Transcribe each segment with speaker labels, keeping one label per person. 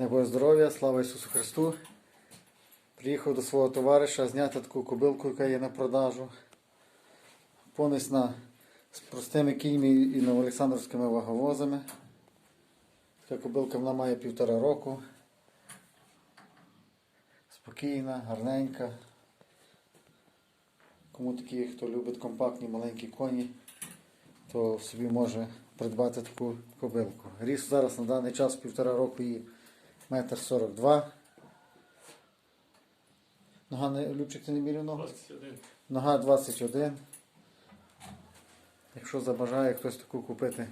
Speaker 1: Дай здоров'я, слава Ісусу Христу. Приїхав до свого товариша зняти таку кобилку, яка є на продажу. Понесна з простими кіньми і новоолександрівськими ваговозами. Така кобилка вона має півтора року. Спокійна, гарненька. Кому такі, хто любить компактні маленькі коні, то собі може придбати таку кобилку. Ріс зараз на даний час півтора року її метр сорок два. Нога не Любчик, ти не міряв ногу?
Speaker 2: 21.
Speaker 1: Нога 21. Якщо забажає хтось таку купити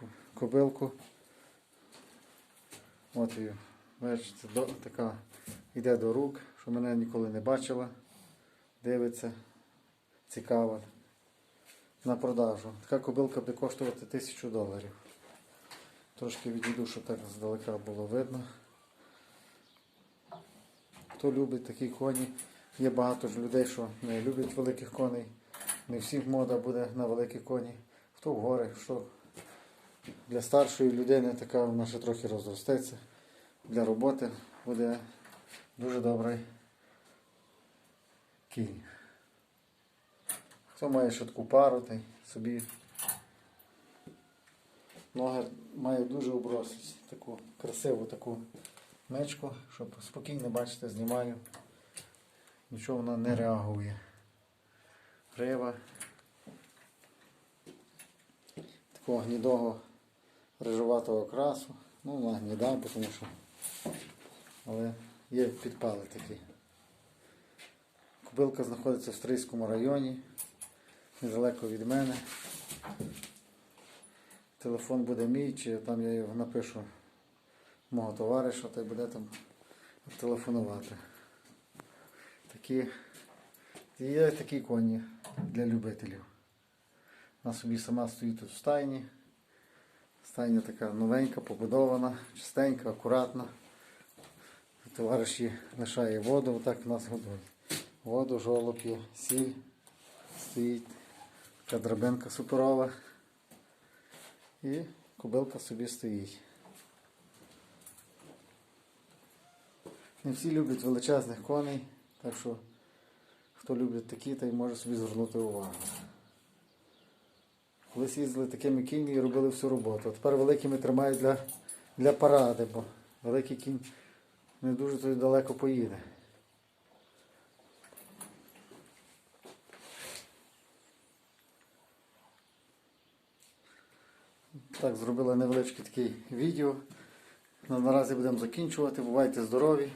Speaker 1: ку- кобилку. От її. Бачите, до, така йде до рук, що мене ніколи не бачила. Дивиться. Цікава. На продажу. Така кобилка буде коштувати тисячу доларів. Трошки відійду, щоб так здалека було видно. Хто любить такі коні, є багато ж людей, що не люблять великих коней. Не всіх мода буде на великі коні. Хто в гори, що для старшої людини така вона ще трохи розростеться. Для роботи буде дуже добрий кінь. Хто має швидку пару, той собі ноги має дуже оброслість. Таку красиву таку мечку, щоб спокійно бачите, знімаю. Нічого вона не реагує. Рива. Такого гнідого рижуватого красу. Ну, вона гніда, тому що. Але є підпали такі. Кобилка знаходиться в Стрийському районі, недалеко від мене. Телефон буде мій, чи там я його напишу мого товариша, той буде там телефонувати. Такі, є такі коні для любителів. Вона собі сама стоїть тут в стайні. Стайня така новенька, побудована, чистенька, акуратна. Товариш їй лишає воду, отак нас годує. Воду, жолоб є, сіль стоїть, така драбинка суперова. І кобилка собі стоїть. Не всі люблять величезних коней, так що хто любить такі, той може собі звернути увагу. Колись їздили такими кіньми і робили всю роботу. А тепер великими тримають для, для паради, бо великий кінь не дуже то далеко поїде. Так, зробили невеличке таке відео. На- Наразі будемо закінчувати. Бувайте здорові.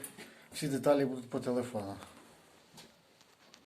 Speaker 1: Всі деталі будуть по телефону.